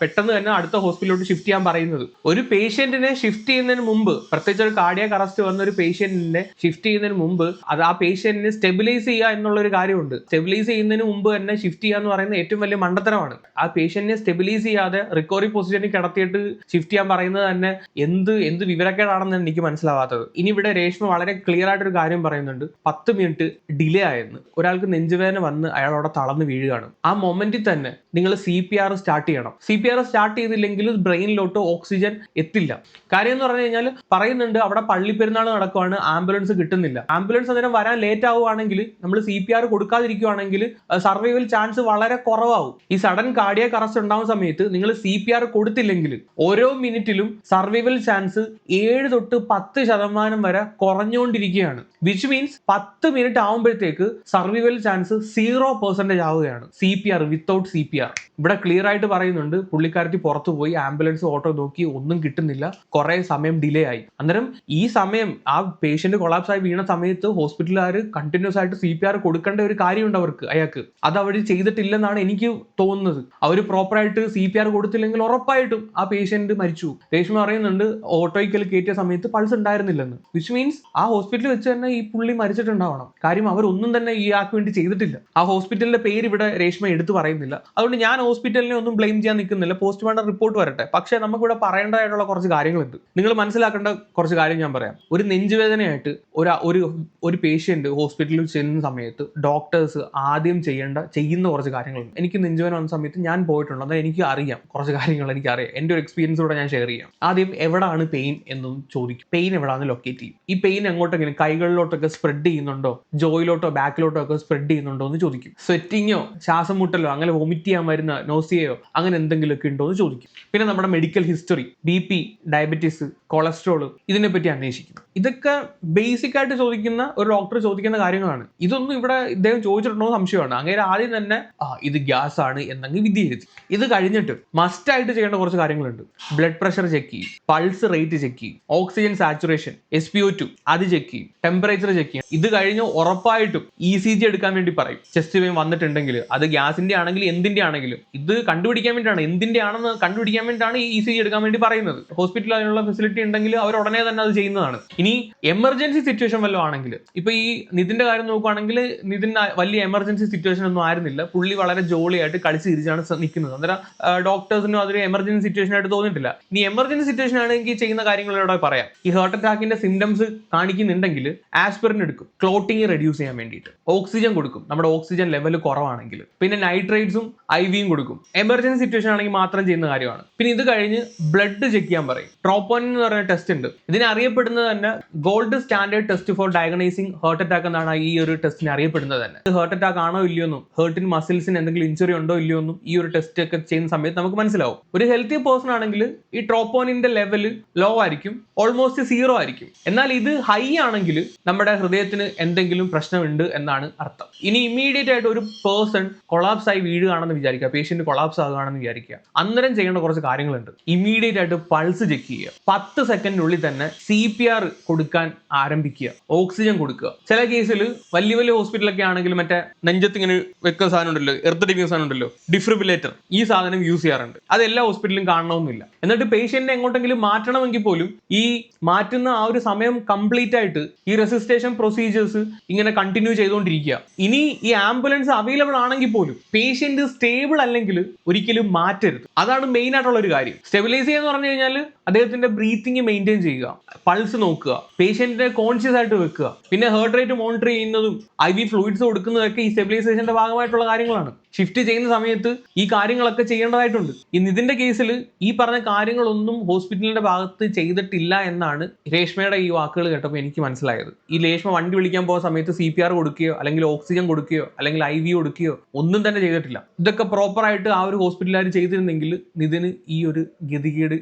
പെട്ടെന്ന് തന്നെ അടുത്ത ഹോസ്പിറ്റലിലോട്ട് ഷിഫ്റ്റ് ചെയ്യാൻ പറയുന്നത്. ഒരു പേഷ്യന്റിനെ ഷിഫ്റ്റ് ചെയ്യുന്നതിന് മുമ്പ് പ്രത്യേകിച്ച് ഒരു കാർഡിയാക് അറസ്റ്റ് വന്ന ഒരു പേഷ്യന്റിനെ ഷിഫ്റ്റ് ചെയ്യുന്നതിന് മുമ്പ് അത് ആ പേഷ്യന്റിനെ സ്റ്റെബിലൈസ് ചെയ്യുക എന്നുള്ള ഒരു കാര്യമുണ്ട്. സ്റ്റെബിലൈസ് ചെയ്യുന്നതിന് മുമ്പ് തന്നെ ഷിഫ്റ്റ് ചെയ്യുക എന്ന് പറയുന്നത് ഏറ്റവും വലിയ മണ്ടത്തരമാണ്. ആ പേഷ്യന്റിനെ സ്റ്റെബിലൈസ് ചെയ്യാതെ റിക്കവറി പൊസിഷനിൽ കിടത്തിയിട്ട് ഷിഫ്റ്റ് ചെയ്യാൻ പറയുന്നത് തന്നെ എന്ത് എന്ത് വിവരക്കേടാണെന്ന് എനിക്ക് മനസ്സിലാവാത്തത്. ഇനി ഇവിടെ രേഷ്മ വളരെ ക്ലിയർ ആയിട്ട് ഒരു കാര്യം പറയുന്നുണ്ട്. പത്ത് മിനിറ്റ് ഡിലേ ആയെന്ന് ഒരാൾക്ക് നെഞ്ചുവേദന വന്ന് അയാൾ അവിടെ തളർന്ന് വീഴുകയാണ്. ആ മൊമെന്റിൽ തന്നെ നിങ്ങൾ സി പി ആർ സ്റ്റാർട്ട് ചെയ്യണം. സി പി ആർ സ്റ്റാർട്ട് ചെയ്തില്ലെങ്കിൽ ബ്രെയിനിലോട്ട് ഓക്സിജൻ എത്തില്ല. കാര്യം എന്ന് പറഞ്ഞു കഴിഞ്ഞാൽ പറയുന്നുണ്ട് അവിടെ പള്ളി പെരുന്നാൾ നടക്കുവാണ് ആംബുലൻസ് കിട്ടുന്നില്ല. ആംബുലൻസ് അന്നേരം വരാൻ ലേറ്റ് ആവുകയാണെങ്കിൽ നമ്മൾ സി പി ആർ കൊടുക്കാതിരിക്കുവാണെങ്കിൽ സർവൈവൽ ചാൻസ് വളരെ കുറവാകും ഈ സഡൻ കാർഡിയാക് അറസ്റ്റ് ഉണ്ടാവുന്ന സമയത്ത് നിങ്ങൾ സി പി ആർ കൊടുത്തില്ലെങ്കിൽ ഓരോ മിനിറ്റിലും സർവൈവൽ ചാൻസ് ഏഴ് തൊട്ട് പത്ത് ശതമാനം വരെ കുറഞ്ഞുകൊണ്ടിരിക്കുകയാണ്. വിച്ച് മീൻസ് പത്ത് മിനിറ്റ് ആവുമ്പോഴത്തേക്ക് സർവൈവൽ ചാൻസ് സീറോ പെർസെന്റേജ് ആവുകയാണ്. C P R without C P R ഇവിടെ ക്ലിയർ ആയിട്ട് പറയുന്നുണ്ട്. പുള്ളിക്കാരത്തി പുറത്തു പോയി ആംബുലൻസ് ഓട്ടോ നോക്കി ഒന്നും കിട്ടുന്നില്ല. കുറെ സമയം ഡിലേ ആയി. അന്നേരം ഈ സമയം ആ പേഷ്യന്റ് കൊളാപ്സ് ആയി വീണ സമയത്ത് ഹോസ്പിറ്റലുകാർ കണ്ടിന്യൂസ് ആയിട്ട് സി പി ആർ കൊടുക്കേണ്ട ഒരു കാര്യമുണ്ട് അവർക്ക് അയാൾക്ക്. അത് അവർ ചെയ്തിട്ടില്ലെന്നാണ് എനിക്ക് തോന്നുന്നത്. അവർ പ്രോപ്പറായിട്ട് സി പി ആർ കൊടുത്തില്ലെങ്കിൽ ഉറപ്പായിട്ടും ആ പേഷ്യന്റ് മരിച്ചു രേഷ്മ പറയുന്നുണ്ട് ഓട്ടോയ്ക്കൽ കയറ്റിയ സമയത്ത് പൾസ് ഉണ്ടായിരുന്നില്ലെന്ന്. വിച്ച് മീൻസ് ആ ഹോസ്പിറ്റലിൽ വെച്ച് തന്നെ ഈ പുള്ളി മരിച്ചിട്ടുണ്ടാവണം. കാര്യം അവരൊന്നും തന്നെ ഈ ആൾക്ക് വേണ്ടി ചെയ്തിട്ടില്ല. ആ ഹോസ്പിറ്റലിന്റെ പേര് ഇവിടെ രേഷ്മ എടുത്തു പറയുന്നില്ല. അതുകൊണ്ട് ഞാൻ ഹോസ്പിറ്റലിനെ ഒന്നും ബ്ലെയിം ചെയ്യാൻ നിൽക്കുന്നില്ല. പോസ്റ്റ്മോർട്ടം റിപ്പോർട്ട് വരട്ടെ. പക്ഷേ നമുക്കിവിടെ പറയേണ്ടതായിട്ടുള്ള കുറച്ച് കാര്യങ്ങളുണ്ട്. നിങ്ങൾ മനസ്സിലാക്കേണ്ട കുറച്ച് കാര്യം ഞാൻ പറയാം. ഒരു നെഞ്ചുവേദനയായിട്ട് ഒരു ഒരു ഒരു പേഷ്യന്റ് ഹോസ്പിറ്റലിൽ ചെല്ലുന്ന സമയത്ത് ഡോക്ടേഴ്സ് ആദ്യം ചെയ്യേണ്ട ചെയ്യുന്ന കുറച്ച് കാര്യങ്ങളുണ്ട്. എനിക്ക് നെഞ്ചുവേദന വന്ന സമയത്ത് ഞാൻ പോയിട്ടുണ്ട് അതായത് എനിക്ക് അറിയാം കുറച്ച് കാര്യങ്ങൾ എനിക്കറിയാം. എന്റെ ഒരു എക്സ്പീരിയൻസ് കൂടെ ഞാൻ ഷെയർ ചെയ്യാം. ആദ്യം എവിടാണ് പെയിൻ എന്നും ചോദിക്കും. പെയിൻ എവിടാന്ന് ലൊക്കേറ്റ് ചെയ്യും. ഈ പെയിൻ എങ്ങോട്ടെങ്കിലും കൈകളിലോട്ടൊക്കെ സ്പ്രെഡ് ചെയ്യുന്നുണ്ടോ? ജോയിലോട്ടോ ബാക്കിലോട്ടോ ഒക്കെ സ്പ്രെഡ് ചെയ്യുന്നുണ്ടോ എന്ന് ചോദിക്കും. സ്വെറ്റിങ്ങോ ശ്വാസം മുട്ടലോ അങ്ങനെ വൊമിറ്റ് ചെയ്യാൻ വരുന്ന നോസിയയോ അങ്ങനെ എന്തെങ്കിലുമൊക്കെ ഉണ്ടോ എന്ന് ചോദിക്കും. പിന്നെ നമ്മുടെ medical history B P diabetes cholesterol ഇതിനെപ്പറ്റി അന്വേഷിക്കും. ഇതൊക്കെ ബേസിക് ആയിട്ട് ചോദിക്കുന്ന ഒരു ഡോക്ടർ ചോദിക്കുന്ന കാര്യങ്ങളാണ്. ഇതൊന്നും ഇവിടെ ഇദ്ദേഹം ചോദിച്ചിട്ടുണ്ടോ സംശയമാണ്. അങ്ങനെ ആദ്യം തന്നെ ആ ഇത് ഗ്യാസ് ആണ് എന്നങ്ങ് വിധിയിരുത്തി ഇത് ഇത് കഴിഞ്ഞിട്ട് മസ്റ്റ് ആയിട്ട് ചെയ്യേണ്ട കുറച്ച് കാര്യങ്ങളുണ്ട്. ബ്ലഡ് പ്രഷർ ചെക്ക് ചെയ്യും. പൾസ് റേറ്റ് ചെക്ക് ചെയ്യും. Oxygen saturation S P O two അത് ചെക്ക് ചെയ്യും. ടെമ്പറേച്ചർ ചെക്ക് ചെയ്യും. ഇത് കഴിഞ്ഞ് ഉറപ്പായിട്ടും ഇ സി ജി എടുക്കാൻ വേണ്ടി പറയും. ചെസ്റ്റ് പെയിൻ വന്നിട്ടുണ്ടെങ്കിൽ അത് ഗ്യാസിന്റെ ആണെങ്കിലും എന്തിന്റെ ആണെങ്കിലും. ഇത് കണ്ടുപിടിക്കാൻ വേണ്ടിയിട്ടാണ്. എന്തിന്റെ ആണെന്ന് കണ്ടുപിടിക്കാൻ വേണ്ടിയിട്ടാണ് ഇ സി ജി എടുക്കാൻ വേണ്ടി പറയുന്നത്. ഹോസ്പിറ്റലിൽ അതിനുള്ള ഫെസിലിറ്റി ഉണ്ടെങ്കിൽ അവർ ഉടനെ തന്നെ അത് ചെയ്യുന്നതാണ്. ഇനി എമർജൻസി സിറ്റുവേഷൻ വല്ലതും ആണെങ്കിൽ ഇപ്പൊ ഈ നിതിന്റെ കാര്യം നോക്കുകയാണെങ്കിൽ നിതിന് വലിയ എമർജൻസി സിറ്റുവേഷൻ ഒന്നും ആയിരുന്നില്ല. പുള്ളി വളരെ ജോളിയായിട്ട് കളിച്ച് തിരിച്ചാണ് നിൽക്കുന്നത് അന്നേരം ഡോക്ടേഴ്സിനും അതൊരു എമർജൻസി സിറ്റുവേഷൻ ആയിട്ട് തോന്നിയിട്ടില്ല. ഇനി എമർജൻസി സിറ്റുവേഷൻ ആണെങ്കിൽ ചെയ്യുന്ന കാര്യങ്ങൾ ഇവിടെ പറയാം. ഈ ഹാർട്ട് അറ്റാക്കിന്റെ സിംറ്റംസ് കാണിക്കുന്നുണ്ടെങ്കിൽ ആസ്പിറിൻ എടുക്കും. ക്ലോട്ടിങ് റെഡ്യൂസ് ചെയ്യാൻ വേണ്ടിയിട്ട്. ഓക്സിജൻ കൊടുക്കും. നമ്മുടെ ഓക്സിജൻ ലെവൽ കുറവാണെങ്കിൽ. പിന്നെ നൈട്രേറ്റ്സും ഐ വിയും കൊടുക്കും. എമർജൻസി സിറ്റുവേഷൻ ആണെങ്കിൽ മാത്രം ചെയ്യുന്ന കാര്യമാണ്. പിന്നെ ഇത് കഴിഞ്ഞ് ബ്ലഡ് ചെക്ക് ചെയ്യാൻ പറയും. ട്രോപ്പോൻ എന്ന് പറയുന്ന ടെസ്റ്റ് ഉണ്ട്. ഇതിനെ അറിയപ്പെടുന്നത് തന്നെ gold standard test for diagnosing heart attack എന്നാണ് ഈ ഒരു ടെസ്റ്റിന് അറിയപ്പെടുന്നത് തന്നെ. ഹാർട്ട് അറ്റാക്ക് ആണോ ഇല്ലയോ എന്നും മസിൽസിന് എന്തെങ്കിലും ഇഞ്ചുറി ഉണ്ടോ ഇല്ലയോ എന്നും ഈ ഒരു ടെസ്റ്റ് ഒക്കെ ചെയ്യുന്ന സമയത്ത് നമുക്ക് മനസ്സിലാവും. ഒരു ഹെൽത്തി പേഴ്സൺ ആണെങ്കിൽ ഈ ട്രോപ്പോണിന്റെ ലെവൽ ലോ ആയിരിക്കും ഓൾമോസ്റ്റ് സീറോ ആയിരിക്കും. എന്നാൽ ഇത് ഹൈ ആണെങ്കിൽ നമ്മുടെ ഹൃദയത്തിന് എന്തെങ്കിലും പ്രശ്നമുണ്ട് എന്നാണ് അർത്ഥം. ഇനി ഇമ്മീഡിയറ്റ് ആയിട്ട് ഒരു പേഴ്സൺ കൊളാപ്സ് ആയി വീഴുകയാണെന്ന് വിചാരിക്കുക പേഷ്യന്റ് കൊളാപ്സ് ആകുകയാണെന്ന് വിചാരിക്കുക അന്നേരം ചെയ്യേണ്ട കുറച്ച് കാര്യങ്ങളുണ്ട്. ഇമ്മീഡിയറ്റ് ആയിട്ട് പൾസ് ചെക്ക് ചെയ്യുക. പത്ത് സെക്കൻഡിനുള്ളിൽ തന്നെ സി പി ആർ കൊടുക്കാൻ ആരംഭിക്കുക. ഓക്സിജൻ കൊടുക്കുക. ചില കേസിൽ വലിയ വലിയ ഹോസ്പിറ്റലൊക്കെ ആണെങ്കിൽ മറ്റേ നെഞ്ചത്ത് ഇങ്ങനെ വെക്കുന്ന സാധനം ഉണ്ടല്ലോ എർത്തടിക്കുന്ന സാധനം ഉണ്ടല്ലോ ഡിഫ്രിബിലേറ്റർ ഈ സാധനം യൂസ് ചെയ്യാറുണ്ട്. അത് എല്ലാ ഹോസ്പിറ്റലിലും കാണണമെന്നില്ല. എന്നിട്ട് പേഷ്യന്റിനെ എങ്ങോട്ടെങ്കിലും മാറ്റണമെങ്കിൽ പോലും ഈ മാറ്റുന്ന ആ ഒരു സമയം കംപ്ലീറ്റ് ആയിട്ട് ഈ റെസിസ്റ്റേഷൻ പ്രൊസീജിയേഴ്സ് ഇങ്ങനെ കണ്ടിന്യൂ ചെയ്തുകൊണ്ടിരിക്കുക. ഇനി ഈ ആംബുലൻസ് അവൈലബിൾ ആണെങ്കിൽ പോലും പേഷ്യന്റ് സ്റ്റേബിൾ അല്ലെങ്കിൽ ഒരിക്കലും മാറ്റരുത്. അതാണ് മെയിൻ ആയിട്ടുള്ള ഒരു കാര്യം. സ്റ്റെബിലൈസ് ചെയ്യുക എന്ന് പറഞ്ഞു കഴിഞ്ഞാൽ അദ്ദേഹത്തിന്റെ ബ്രീത്തിങ് മെയിന്റെയിൻ ചെയ്യുക പൾസ് നോക്കുക പേഷ്യന്റിനെ കോൺഷ്യസ് ആയിട്ട് വെക്കുക. പിന്നെ ഹേർട്ട് റേറ്റ് മോണിറ്റർ ചെയ്യുന്നതും ഐ വി ഫ്ലൂയിഡ്സ് കൊടുക്കുന്നതൊക്കെ ഈ സ്റ്റെബിലൈസേഷന്റെ ഭാഗമായിട്ടുള്ള കാര്യങ്ങളാണ്. ഷിഫ്റ്റ് ചെയ്യുന്ന സമയത്ത് ഈ കാര്യങ്ങളൊക്കെ ചെയ്യേണ്ടതായിട്ടുണ്ട്. ഇന്ന് ഇതിന്റെ കേസിൽ ഈ പറഞ്ഞ കാര്യങ്ങളൊന്നും ഹോസ്പിറ്റലിന്റെ ഭാഗത്ത് ചെയ്തിട്ടില്ല എന്നാണ് രേഷ്മയുടെ ഈ വാക്കുകൾ കേട്ടപ്പോൾ എനിക്ക് മനസ്സിലായത്. ഈ രേഷ്മ വണ്ടി വിളിക്കാൻ പോകുന്ന സമയത്ത് സി പി ആർ കൊടുക്കുകയോ അല്ലെങ്കിൽ ഓക്സിജൻ കൊടുക്കുകയോ അല്ലെങ്കിൽ ഐ വി കൊടുക്കുകയോ ഒന്നും തന്നെ ചെയ്തിട്ടില്ല. ഇതൊക്കെ പ്രോപ്പറായിട്ട് ആ ഒരു ഹോസ്പിറ്റലുകാർ ചെയ്തിരുന്നെങ്കിൽ നിതിന് ഈ ഒരു ഗതികേട്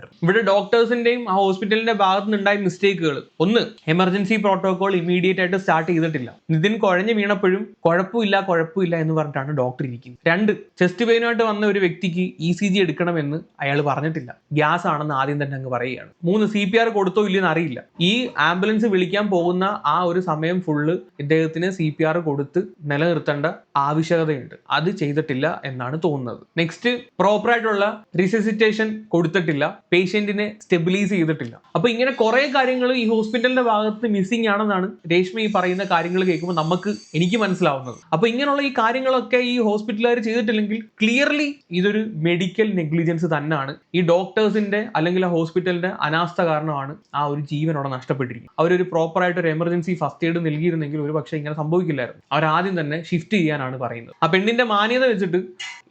ഉണ്ടാവത്തില്ലായിരുന്നു ഇവിടെ ഡോക്ടേഴ്സിന്റെയും ആ ഹോസ്പിറ്റലിന്റെ ഭാഗത്ത് നിന്നുണ്ടായ മിസ്റ്റേക്കുകൾ. ഒന്ന് എമർജൻസി പ്രോട്ടോകോൾ ഇമീഡിയറ്റ് ആയിട്ട് സ്റ്റാർട്ട് ചെയ്തിട്ടില്ല. നിതിൻ കുഴഞ്ഞു വീണപ്പോഴും കുഴപ്പമില്ല കുഴപ്പമില്ല എന്ന് പറഞ്ഞിട്ടാണ് ഡോക്ടർ ഇരിക്കുന്നത്. രണ്ട് ചെസ്റ്റ് പെയിനുമായിട്ട് വന്ന ഒരു വ്യക്തിക്ക് ഇ സി ജി എടുക്കണമെന്ന് അയാൾ പറഞ്ഞിട്ടില്ല. ഗ്യാസ് ആണെന്ന് ആദ്യം തന്നെ അങ്ങ് പറയുകയാണ്. മൂന്ന് സി പി ആർ കൊടുത്തോ ഇല്ലെന്ന് അറിയില്ല. ഈ ആംബുലൻസ് വിളിക്കാൻ പോകുന്ന ആ ഒരു സമയം ഫുള്ള് ഇദ്ദേഹത്തിന് സി പി ആർ കൊടുത്ത് നിലനിർത്തേണ്ട ആവശ്യകതയുണ്ട്. അത് ചെയ്തിട്ടില്ല എന്നാണ് തോന്നുന്നത്. നെക്സ്റ്റ് പ്രോപ്പറായിട്ടുള്ള റിസസിറ്റേഷൻ കൊടുത്തിട്ടില്ല. പേഷ്യന്റിനെ സ്റ്റെബിലൈസ് ചെയ്തിട്ടില്ല. അപ്പൊ ഇങ്ങനെ കുറെ കാര്യങ്ങൾ ഈ ഹോസ്പിറ്റലിന്റെ ഭാഗത്ത് മിസ്സിംഗ് ആണെന്നാണ് രേഷ്മ ഈ പറയുന്ന കാര്യങ്ങൾ കേൾക്കുമ്പോൾ നമുക്ക് എനിക്ക് മനസ്സിലാവുന്നത്. അപ്പൊ ഇങ്ങനെയുള്ള ഈ കാര്യങ്ങളൊക്കെ ഈ ഹോസ്പിറ്റലുകാർ ചെയ്തിട്ടില്ലെങ്കിൽ ക്ലിയർലി ഇതൊരു മെഡിക്കൽ നെഗ്ലിജൻസ് തന്നെയാണ്. ഈ ഡോക്ടേഴ്സിന്റെ അല്ലെങ്കിൽ ആ ഹോസ്പിറ്റലിന്റെ അനാസ്ഥ കാരണമാണ് ആ ഒരു ജീവൻ അവിടെ നഷ്ടപ്പെട്ടിരിക്കുന്നത്. അവരൊരു പ്രോപ്പർ ആയിട്ട് ഒരു എമർജൻസി ഫസ്റ്റ് എയ്ഡ് നൽകിയിരുന്നെങ്കിൽ ഒരു പക്ഷേ ഇങ്ങനെ സംഭവിക്കില്ലായിരുന്നു. അവർ ആദ്യം തന്നെ ഷിഫ്റ്റ് ചെയ്യാനാണ് പറയുന്നത്. ആ പെണ്ണിന്റെ മാന്യത വെച്ചിട്ട്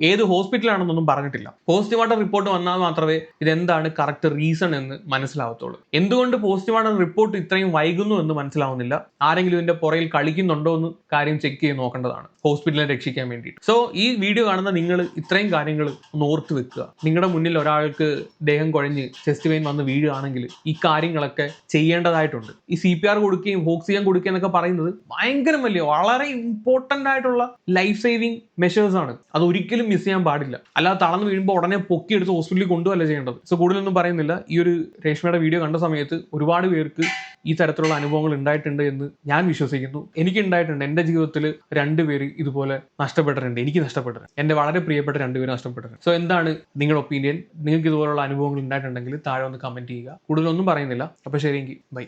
ഏത് ഹോസ്പിറ്റലാണെന്നൊന്നും പറഞ്ഞിട്ടില്ല. പോസ്റ്റ്മോർട്ടം റിപ്പോർട്ട് വന്നാൽ മാത്രമേ ഇതെന്താണ് കറക്റ്റ് റീസൺ എന്ന് മനസ്സിലാവത്തുള്ളൂ. എന്തുകൊണ്ട് പോസ്റ്റ്മോർട്ടം റിപ്പോർട്ട് ഇത്രയും വൈകുന്നു എന്ന് മനസ്സിലാവുന്നില്ല. ആരെങ്കിലും ഇതിന്റെ പുറയിൽ കളിക്കുന്നുണ്ടോ എന്ന് കാര്യം ചെക്ക് ചെയ്ത് നോക്കേണ്ടതാണ്. ഹോസ്പിറ്റലിനെ രക്ഷിക്കാൻ വേണ്ടിയിട്ട്. സോ ഈ വീഡിയോ കാണുന്ന നിങ്ങൾ ഇത്രയും കാര്യങ്ങൾ ഓർത്ത് വെക്കുക. നിങ്ങളുടെ മുന്നിൽ ഒരാൾക്ക് ദേഹം കുഴഞ്ഞ് ചെസ്റ്റ് പെയിൻ വന്ന് വീഴുകയാണെങ്കിൽ ഈ കാര്യങ്ങളൊക്കെ ചെയ്യേണ്ടതായിട്ടുണ്ട്. ഈ സി പി ആർ കൊടുക്കുകയും ഓക്സിജൻ കൊടുക്കുകയും എന്നൊക്കെ പറയുന്നത് ഭയങ്കര വലിയ വളരെ ഇമ്പോർട്ടന്റ് ആയിട്ടുള്ള ലൈഫ് സേവിങ് മെഷേഴ്സ് ആണ്. അത് ഒരിക്കലും മിസ് ചെയ്യാൻ പാടില്ല. അല്ലാതെ തളർന്ന് വീഴുമ്പോൾ ഉടനെ പൊക്കിയെടുത്ത് ഹോസ്പിറ്റലിൽ കൊണ്ടുവല്ല ചെയ്യേണ്ടത്. സോ കൂടുതലൊന്നും പറയുന്നില്ല. ഈ ഒരു രേഷ്മയുടെ വീഡിയോ കണ്ട സമയത്ത് ഒരുപാട് പേർക്ക് ഈ തരത്തിലുള്ള അനുഭവങ്ങൾ ഉണ്ടായിട്ടുണ്ട് എന്ന് ഞാൻ വിശ്വസിക്കുന്നു. എനിക്ക് ഉണ്ടായിട്ടുണ്ട്. എന്റെ ജീവിതത്തിൽ രണ്ടുപേര് ഇതുപോലെ നഷ്ടപ്പെട്ടിട്ടുണ്ട്. എനിക്ക് നഷ്ടപ്പെട്ടിട്ടുണ്ട്. എന്റെ വളരെ പ്രിയപ്പെട്ട രണ്ടുപേരും നഷ്ടപ്പെട്ടിട്ടുണ്ട്. സോ എന്താണ് നിങ്ങളുടെ ഒപ്പീനിയൻ നിങ്ങൾക്ക് ഇതുപോലുള്ള അനുഭവങ്ങൾ ഉണ്ടായിട്ടുണ്ടെങ്കിൽ താഴെ ഒന്ന് കമന്റ് ചെയ്യുക. കൂടുതലൊന്നും പറയുന്നില്ല. അപ്പോൾ ശരിയെങ്കിൽ ബൈ